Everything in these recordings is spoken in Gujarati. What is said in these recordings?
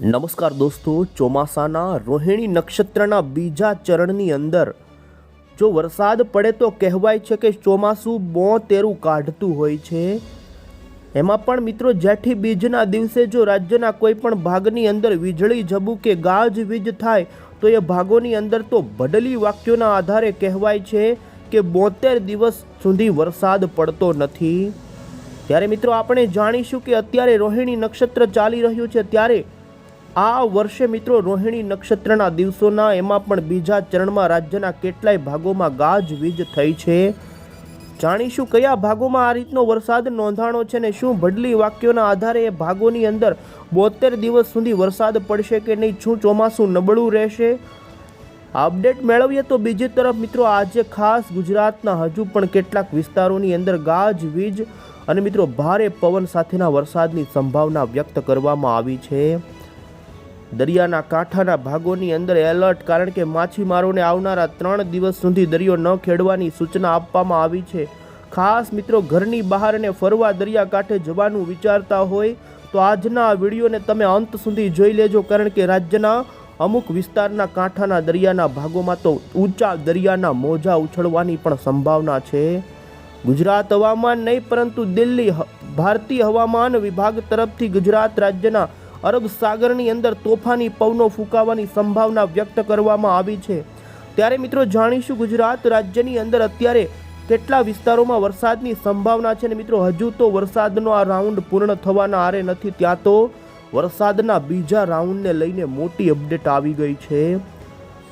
નમસ્કાર દોસ્તો, ચોમાસાના રોહિણી નક્ષત્રના બીજા ચરણની અંદર. જો વરસાદ પડે તો કહેવાય છે કે ચોમાસું બો તેરું કાઢતું હોય છે. એમાં પણ મિત્રો જેઠી બીજના દિવસે જો રાજ્યના કોઈ પણ ભાગની અંદર વીજળી ઝબૂકે ગાજ વીજ થાય, તો એ ભાગોની અંદર તો બદલી વાક્યોના આધારે કહેવાય છે કે બોતેર દિવસ સુધી વરસાદ પડતો નથી. ત્યારે મિત્રો આપણે જાણીશું કે અત્યારે રોહિણી નક્ષત્ર ચાલી રહ્યું છે, ત્યારે આ વર્ષે મિત્રો રોહિણી નક્ષત્રના દિવસોના એમાં પણ બીજા ચરણમાં રાજ્યના કેટલાય ભાગોમાં ગાજવીજ થઈ છે. જાણીશું કયા ભાગોમાં આ રીતનો વરસાદ નોંધાણો છે ને શું બદલી વાક્યોના આધારે એ ભાગોની અંદર બોતેર દિવસ સુધી વરસાદ પડશે કે નહીં શું ચોમાસું નબળું રહેશે? અપડેટ મેળવીએ તો બીજી તરફ મિત્રો આજે ખાસ ગુજરાતના હજુ પણ કેટલાક વિસ્તારોની અંદર ગાજવીજ અને મિત્રો ભારે પવન સાથેના વરસાદની સંભાવના વ્યક્ત કરવામાં આવી છે. દરિયાના કાંઠાના ભાગોની અંદર એલર્ટ કારણ કે માછીમારોને આવનારા ત્રણ દિવસ સુધી દરિયો ન ખેડવાની સૂચના આપવામાં આવી છે. ખાસ મિત્રો, ઘરની બહાર અને ફરવા દરિયા કાંઠે જવાનું વિચારતા હોય તો આજના આ વિડીયોને તમે અંત સુધી જોઈ લેજો કારણ કે રાજ્યના અમુક વિસ્તારના કાંઠાના દરિયાના ભાગોમાં તો ઊંચા દરિયાના મોજા ઉછળવાની પણ સંભાવના છે. ગુજરાત હવામાન નહીં, પરંતુ દિલ્હી ભારતીય હવામાન વિભાગ તરફથી ગુજરાત રાજ્યના અરબ સાગરની અંદર તોફાની પવનો ફૂંકાવાની સંભાવના વ્યક્ત કરવામાં આવી છે. ત્યારે મિત્રો જાણીશું ગુજરાત રાજ્યની અંદર અત્યારે કેટલા વિસ્તારોમાં વરસાદની સંભાવના છે ને મિત્રો હજુ તો વરસાદનો આ રાઉન્ડ પૂર્ણ થવાના આરે નથી. ત્યાં તો વરસાદના બીજા રાઉન્ડને લઈને મોટી અપડેટ આવી ગઈ છે.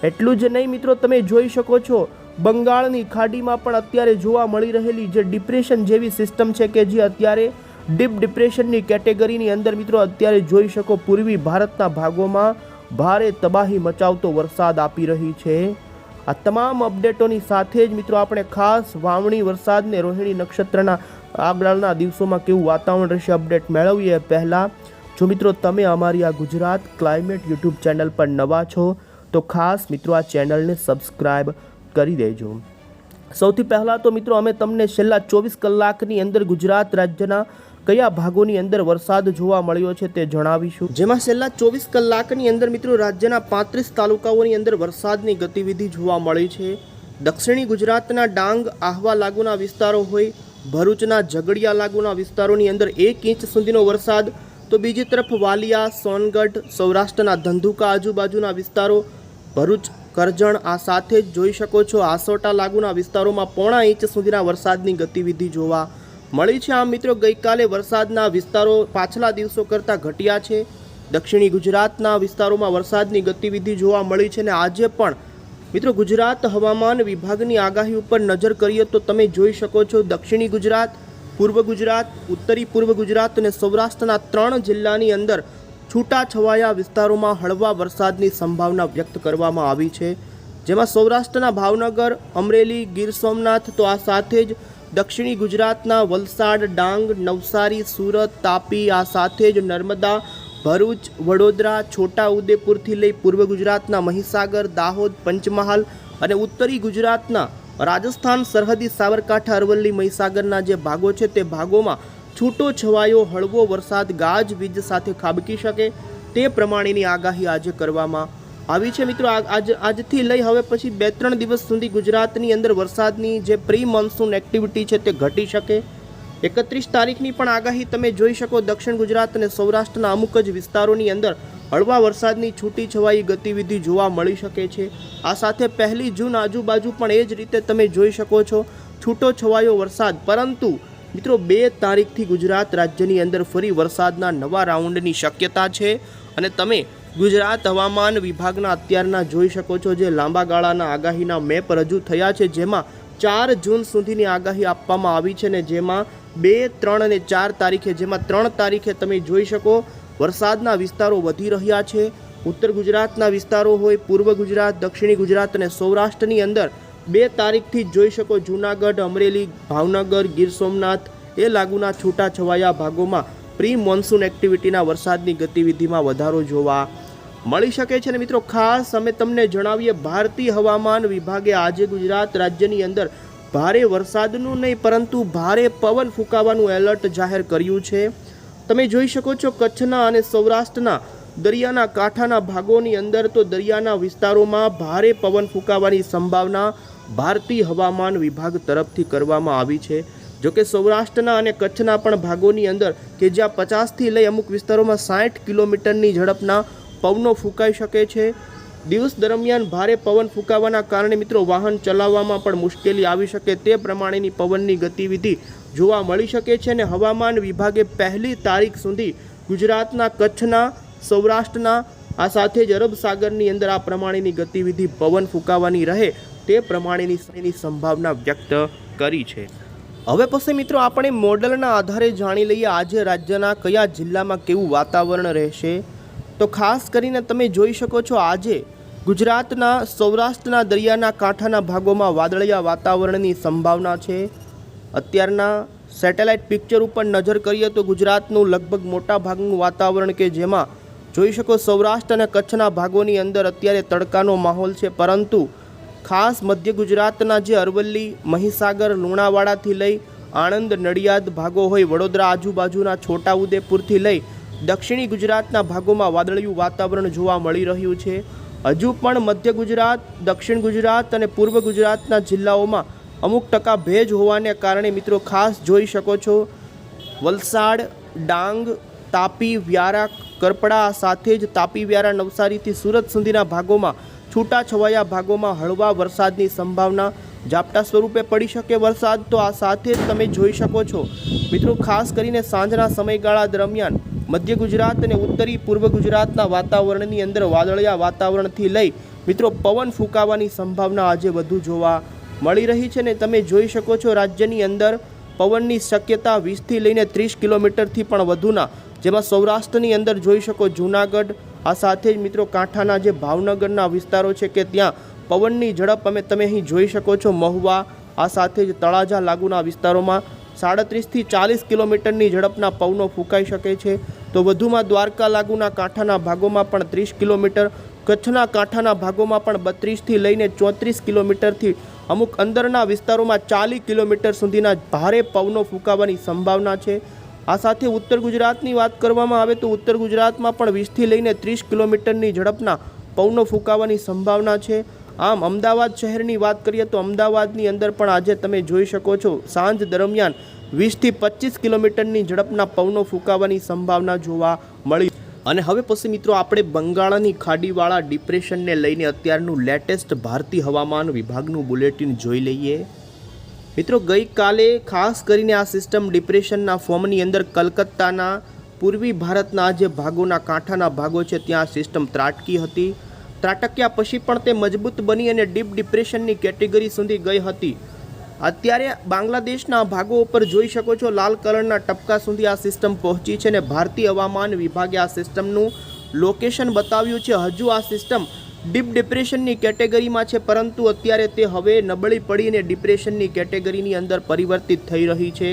એટલું જ નહીં મિત્રો તમે જોઈ શકો છો, બંગાળની ખાડીમાં પણ અત્યારે જોવા મળી રહેલી જે ડિપ્રેશન જેવી સિસ્ટમ છે કે જે અત્યારે ડીપ ડિપ્રેશનની કેટેગરીની અંદર મિત્રો અત્યારે જોઈ શકો પૂર્વી ભારતના ભાગોમાં ભારે તબાહી મચાવતો વરસાદ આપી રહી છે. આ તમામ અપડેટોની સાથે જ મિત્રો આપણે ખાસ વાવણી વરસાદને રોહિણી નક્ષત્રના આગળના દિવસોમાં કેવું વાતાવરણ રહેશે અપડેટ મેળવીએ પહેલાં. જો મિત્રો તમે અમારી આ ગુજરાત ક્લાઇમેટ યુટ્યુબ ચેનલ પર નવા છો, તો ખાસ મિત્રો આ ચેનલને સબસ્ક્રાઇબ કરી દેજો. સૌથી પહેલાં તો મિત્રો અમે તમને છેલ્લા ચોવીસ કલાકની અંદર ગુજરાત રાજ્યના કયા ભાગોની અંદર વરસાદ જોવા મળ્યો છે તે જણાવીશું. જેમાં છેલ્લા ચોવીસ કલાકની અંદર મિત્રો રાજ્યના પાંત્રીસ તાલુકાઓની અંદર વરસાદની ગતિવિધિ જોવા મળી છે. દક્ષિણી ગુજરાતના ડાંગ, આહવા લાગુના વિસ્તારો હોય, ભરૂચના ઝઘડિયા લાગુના વિસ્તારોની અંદર એક ઇંચ સુધીનો વરસાદ, તો બીજી તરફ વાલિયા, સોનગઢ, સૌરાષ્ટ્રના ધંધુકા આજુબાજુના વિસ્તારો, ભરૂચ, કરજણ, આ સાથે જ જોઈ શકો છો આસોટા લાગુના વિસ્તારોમાં પોણા ઇંચ સુધીના વરસાદની ગતિવિધિ જોવા મળી છે. આમ મિત્રો, ગઈકાલે વરસાદના વિસ્તારો પાછલા દિવસો કરતાં ઘટ્યા છે. દક્ષિણી ગુજરાતના વિસ્તારોમાં વરસાદની ગતિવિધિ જોવા મળી છે અને આજે પણ મિત્રો, ગુજરાત હવામાન વિભાગની આગાહી ઉપર નજર કરીએ તો તમે જોઈ શકો છો દક્ષિણી ગુજરાત, પૂર્વ ગુજરાત, ઉત્તરી પૂર્વ ગુજરાત અને સૌરાષ્ટ્રના ત્રણ જિલ્લાની અંદર છૂટાછવાયા વિસ્તારોમાં હળવા વરસાદની સંભાવના વ્યક્ત કરવામાં આવી છે. જેમાં સૌરાષ્ટ્રના ભાવનગર, અમરેલી, ગીર સોમનાથ તો આ સાથે જ દક્ષિણી ગુજરાતના વલસાડ, ડાંગ, નવસારી, સુરત, તાપી, આ સાથે જ નર્મદા, ભરૂચ, વડોદરા, છોટા ઉદેપુરથી લઈ પૂર્વ ગુજરાતના મહીસાગર, દાહોદ, પંચમહાલ અને ઉત્તરી ગુજરાતના રાજસ્થાન, સરહદી સાબરકાંઠા, અરવલ્લી, મહીસાગરના જે ભાગો છે તે ભાગોમાં છૂટો છવાયો, હળવો વરસાદ ગાજવીજ સાથે ખાબકી શકે તે પ્રમાણેની આગાહી આજે કરવામાં આવી છે મિત્રો. આજ આજથી લઈ હવે પછી બે ત્રણ દિવસ સુધી ગુજરાતની અંદર વરસાદની જે પ્રી મોન્સૂન એક્ટિવિટી છે તે ઘટી શકે. એકત્રીસ તારીખની પણ આગાહી તમે જોઈ શકો. દક્ષિણ ગુજરાત અને સૌરાષ્ટ્રના અમુક જ વિસ્તારોની અંદર હળવા વરસાદની છૂટી છવાઈ ગતિવિધિ જોવા મળી શકે છે. આ સાથે પહેલી જૂન આજુબાજુ પણ એ જ રીતે તમે જોઈ શકો છો. છૂટો છવાયો વરસાદ. પરંતુ મિત્રો, બે તારીખથી ગુજરાત રાજ્યની અંદર ફરી વરસાદના નવા રાઉન્ડની શક્યતા છે. અને તમે ગુજરાત હવામાન વિભાગના અત્યારના જોઈ શકો છો જે લાંબા ગાળાના આગાહીના મેપ રજૂ થયા છે, જેમાં ચાર જૂન સુધીની આગાહી આપવામાં આવી છે ને જેમાં બે, ત્રણ અને ચાર તારીખે, જેમાં ત્રણ તારીખે તમે જોઈ શકો વરસાદના વિસ્તારો વધી રહ્યા છે, ઉત્તર ગુજરાતના વિસ્તારો હોય, પૂર્વ ગુજરાત, દક્ષિણી ગુજરાત અને સૌરાષ્ટ્રની અંદર બે તારીખથી જોઈ શકો જૂનાગઢ, અમરેલી, ભાવનગર, ગીર સોમનાથ એ લાગુના છૂટાછવાયા ભાગોમાં પ્રી મોન્સૂન એક્ટિવિટીના વરસાદની ગતિવિધિમાં વધારો જોવા મળી શકે છે. ને મિત્રો, ખાસ અમે તમને જણાવીએ, ભારતીય હવામાન વિભાગે આજે ગુજરાત રાજ્યની અંદર ભારે વરસાદનું નહીં, પરંતુ ભારે પવન ફૂંકાવાનું એલર્ટ જાહેર કર્યું છે. તમે જોઈ શકો છો, કચ્છના અને સૌરાષ્ટ્રના દરિયાના કાંઠાના ભાગોની અંદર તો દરિયાના વિસ્તારોમાં ભારે પવન ફૂંકાવાની સંભાવના ભારતીય હવામાન વિભાગ તરફથી કરવામાં આવી છે. જોકે સૌરાષ્ટ્રના અને કચ્છના પણ ભાગોની અંદર કે જ્યાં પચાસથી લઈ અમુક વિસ્તારોમાં સાઠ કિલોમીટરની ઝડપના પવનો ફૂંકાઈ શકે છે. દિવસ દરમિયાન ભારે પવન ફૂંકાવાના કારણે મિત્રો વાહન ચલાવવામાં પણ મુશ્કેલી આવી શકે તે પ્રમાણેની પવનની ગતિવિધિ જોવા મળી શકે છે અને હવામાન વિભાગે પહેલી તારીખ સુધી ગુજરાતના કચ્છના, સૌરાષ્ટ્રના, આ સાથે જ અરબ સાગરની અંદર આ પ્રમાણેની ગતિવિધિ પવન ફૂંકાવાની રહે તે પ્રમાણેની સંભાવના વ્યક્ત કરી છે. હવે પછી મિત્રો આપણે મોડલના આધારે જાણી લઈએ આજે રાજ્યના કયા જિલ્લામાં કેવું વાતાવરણ રહેશે. તો ખાસ કરીને તમે જોઈ શકો છો આજે ગુજરાતના, સૌરાષ્ટ્રના દરિયાના કાંઠાના ભાગોમાં વાદળિયા વાતાવરણની સંભાવના છે. અત્યારના સેટેલાઇટ પિક્ચર ઉપર નજર કરીએ તો ગુજરાતનું લગભગ મોટા ભાગનું વાતાવરણ કે જેમાં જોઈ શકો સૌરાષ્ટ્ર અને કચ્છના ભાગોની અંદર અત્યારે તડકાનો માહોલ છે. પરંતુ ખાસ મધ્ય ગુજરાતના જે અરવલ્લી, મહીસાગર, લુણાવાડાથી લઈ આણંદ, નડિયાદ ભાગો હોય, વડોદરા આજુબાજુના છોટાઉદેપુરથી લઈ દક્ષિણી ગુજરાતના ભાગોમાં વાદળિયું વાતાવરણ જોવા મળી રહ્યું છે. હજુ પણ મધ્ય ગુજરાત, દક્ષિણ ગુજરાત અને પૂર્વ ગુજરાતના જિલ્લાઓમાં અમુક ટકા ભેજ હોવાને કારણે મિત્રો ખાસ જોઈ શકો છો. વલસાડ, ડાંગ, તાપી, વ્યારા, કરપડા સાથે જ તાપી વ્યારા નવસારીથી સુરત સુધીના ભાગોમાં છૂટાછવાયા ભાગોમાં હળવા વરસાદની સંભાવના ઝાપટા સ્વરૂપે પડી શકે વરસાદ તો આ સાથે જ તમે જોઈ શકો છો. મિત્રો, ખાસ કરીને સાંજના સમયગાળા દરમિયાન મધ્ય ગુજરાત અને ઉત્તરી પૂર્વ ગુજરાતના વાતાવરણની અંદર વાદળિયા વાતાવરણથી લઈ મિત્રો, પવન ફૂંકાવાની સંભાવના આજે વધુ જોવા મળી રહી છે ને તમે જોઈ શકો છો રાજ્યની અંદર પવનની શક્યતા વીસથી લઈને ત્રીસ કિલોમીટરથી પણ વધુના. જેમાં સૌરાષ્ટ્રની અંદર જોઈ શકો જૂનાગઢ આ સાથે જ મિત્રો કાંઠાના જે ભાવનગરના વિસ્તારો છે કે ત્યાં પવનની ઝડપ અમે તમે અહીં જોઈ શકો છો મહુવા, આ સાથે જ તળાજા લાગુના વિસ્તારોમાં સાડત્રીસથી ચાલીસ કિલોમીટરની ઝડપના પવનો ફૂંકાઈ શકે છે. તો વધુમાં દ્વારકા લાગુના કાંઠાના ભાગોમાં પણ ત્રીસ કિલોમીટર, કચ્છના કાંઠાના ભાગોમાં પણ બત્રીસથી લઈને ચોત્રીસ કિલોમીટરથી અમુક અંદરના વિસ્તારોમાં ચાલીસ કિલોમીટર સુધીના ભારે પવનો ફૂંકાવાની સંભાવના છે. આ સાથે ઉત્તર ગુજરાતની વાત કરવામાં આવે તો ઉત્તર ગુજરાતમાં પણ વીસથી લઈને ત્રીસ કિલોમીટરની ઝડપના પવનો ફૂંકાવાની સંભાવના છે. આમ અમદાવાદ શહેરની વાત કરીએ તો અમદાવાદની અંદર પણ આજે તમે જોઈ શકો છો, સાંજ દરમિયાન વીસથી પચીસ કિલોમીટરની ઝડપના પવનો ફૂંકાવાની સંભાવના જોવા મળી. અને હવે પછી મિત્રો આપણે બંગાળની ખાડીવાળા ડિપ્રેશનને લઈને અત્યારનું લેટેસ્ટ ભારતીય હવામાન વિભાગનું બુલેટિન જોઈ લઈએ. મિત્રો, ગઈકાલે ખાસ કરીને આ સિસ્ટમ ડિપ્રેશનના ફોર્મની અંદર કલકત્તાના પૂર્વી ભારતના જે ભાગોના કાંઠાના ભાગો છે, ત્યાં આ સિસ્ટમ ત્રાટકી હતી. ત્રાટક્યા પછી પણ તે મજબૂત બની અને ડીપ ડિપ્રેશનની કેટેગરી સુધી ગઈ હતી. અત્યારે બાંગ્લાદેશના ભાગો ઉપર જોઈ શકો છો, લાલ કલરના ટપકા સુધી આ સિસ્ટમ પહોંચી છે અને ભારતીય હવામાન વિભાગે આ સિસ્ટમનું લોકેશન બતાવ્યું છે. હજુ આ સિસ્ટમ ડીપ ડિપ્રેશનની કેટેગરીમાં છે, પરંતુ અત્યારે તે હવે નબળી પડીને ડિપ્રેશનની કેટેગરીની અંદર પરિવર્તિત થઈ રહી છે.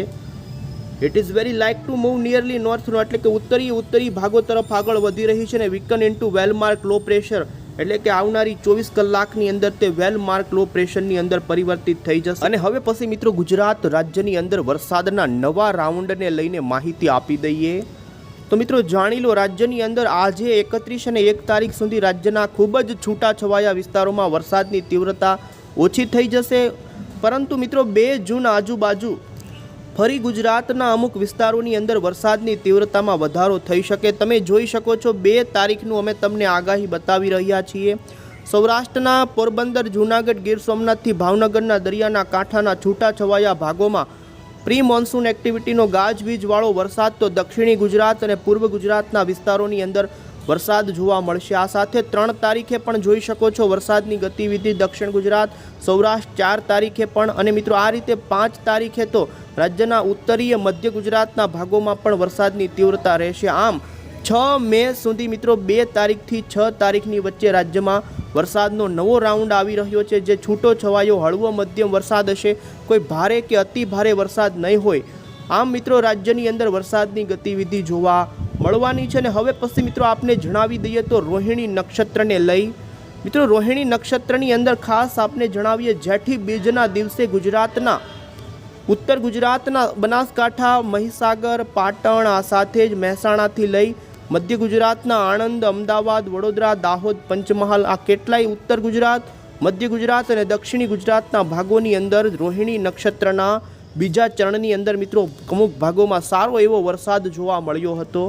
It is very like to move nearly north એટલે કે ઉત્તરી ઉત્તરી ભાગો તરફ આગળ વધી રહી છે અને weaken in to well mark low pressure એટલે કે આવનારી ચોવીસ કલાકની અંદર તે વેલમાર્ક લો પ્રેશરની અંદર પરિવર્તિત થઈ જશે. અને હવે પછી મિત્રો ગુજરાત રાજ્યની અંદર વરસાદના નવા રાઉન્ડને લઈને માહિતી આપી દઈએ. તો મિત્રો જાણી લો, રાજ્યની અંદર આજે એકત્રીસ અને એક તારીખ સુધી રાજ્યના ખૂબ જ છૂટાછવાયા વિસ્તારોમાં વરસાદની તીવ્રતા ઓછી થઈ જશે. પરંતુ મિત્રો, બે જૂન આજુબાજુ ફરી ગુજરાતના અમુક વિસ્તારોની અંદર વરસાદની તીવ્રતામાં વધારો થઈ શકે. તમે જોઈ શકો છો, બે તારીખનું અમે તમને આગાહી બતાવી રહ્યા છીએ. સૌરાષ્ટ્રના પોરબંદર, જૂનાગઢ, ગીર સોમનાથથી ભાવનગરના દરિયાના કાંઠાના છૂટાછવાયા ભાગોમાં પ્રી મોન્સૂન એક્ટિવિટીનો ગાજવીજવાળો વરસાદ તો દક્ષિણી ગુજરાત અને પૂર્વ ગુજરાતના વિસ્તારોની અંદર વરસાદ જોવા મળશે. આ સાથે ત્રણ તારીખે પણ જોઈ શકો છો વરસાદની ગતિવિધિ દક્ષિણ ગુજરાત, સૌરાષ્ટ્ર ચાર તારીખે પણ અને મિત્રો આ રીતે પાંચ તારીખે તો રાજ્યના ઉત્તરીય, મધ્ય ગુજરાતના ભાગોમાં પણ વરસાદની તીવ્રતા રહેશે. આમ, છ મે સુધી મિત્રો બે તારીખથી છ તારીખની વચ્ચે રાજ્યમાં વરસાદનો નવો રાઉન્ડ આવી રહ્યો છે, જે છૂટો છવાયો હળવો મધ્યમ વરસાદ હશે. કોઈ ભારે કે અતિ ભારે વરસાદ નહીં હોય. આમ મિત્રો, રાજ્યની અંદર વરસાદની ગતિવિધિ જોવા મળવાની છે અને હવે પછી મિત્રો આપને જણાવી દઈએ તો રોહિણી નક્ષત્રને લઈ. મિત્રો, રોહિણી નક્ષત્રની અંદર ખાસ આપને જણાવીએ, જેઠી બીજના દિવસે ગુજરાતના, ઉત્તર ગુજરાતના બનાસકાંઠા, મહીસાગર, પાટણ આ સાથે જ મહેસાણાથી લઈ મધ્ય ગુજરાતના આણંદ, અમદાવાદ, વડોદરા, દાહોદ, પંચમહાલ આ કેટલાય ઉત્તર ગુજરાત, મધ્ય ગુજરાત અને દક્ષિણી ગુજરાતના ભાગોની અંદર રોહિણી નક્ષત્રના બીજા ચરણની અંદર મિત્રો અમુક ભાગોમાં સારો એવો વરસાદ જોવા મળ્યો હતો.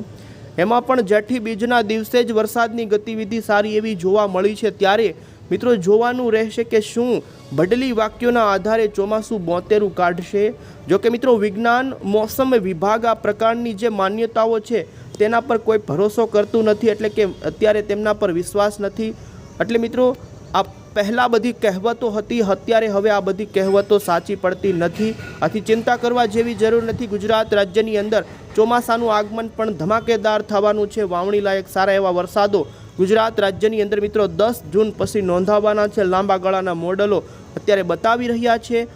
એમાં પણ જેઠી બીજના દિવસે જ વરસાદની ગતિવિધિ સારી એવી જોવા મળી છે. ત્યારે મિત્રો જોવાનું રહેશે કે શું બદલી વાક્યોના આધારે ચોમાસું બોતેરું કાઢશે. જોકે મિત્રો વિજ્ઞાન, મોસમ વિભાગ આ પ્રકારની જે માન્યતાઓ છે તેના પર કોઈ ભરોસો કરતું નથી એટલે કે અત્યારે તેમના પર વિશ્વાસ નથી. એટલે મિત્રો, આ પહેલાં બધી કહેવતો હતી, અત્યારે હવે આ બધી કહેવતો સાચી પડતી નથી. આથી ચિંતા કરવા જેવી જરૂર નથી. ગુજરાત રાજ્યની અંદર ચોમાસાનું આગમન પણ ધમાકેદાર થવાનું છે. વાવણી લાયક સારા એવા વરસાદો ગુજરાત રાજ્યની અંદર મિત્રો દસ જૂન પછી નોંધાવવાના છે. લાંબા ગાળાના મોડલો અત્યારે બતાવી રહ્યા છે.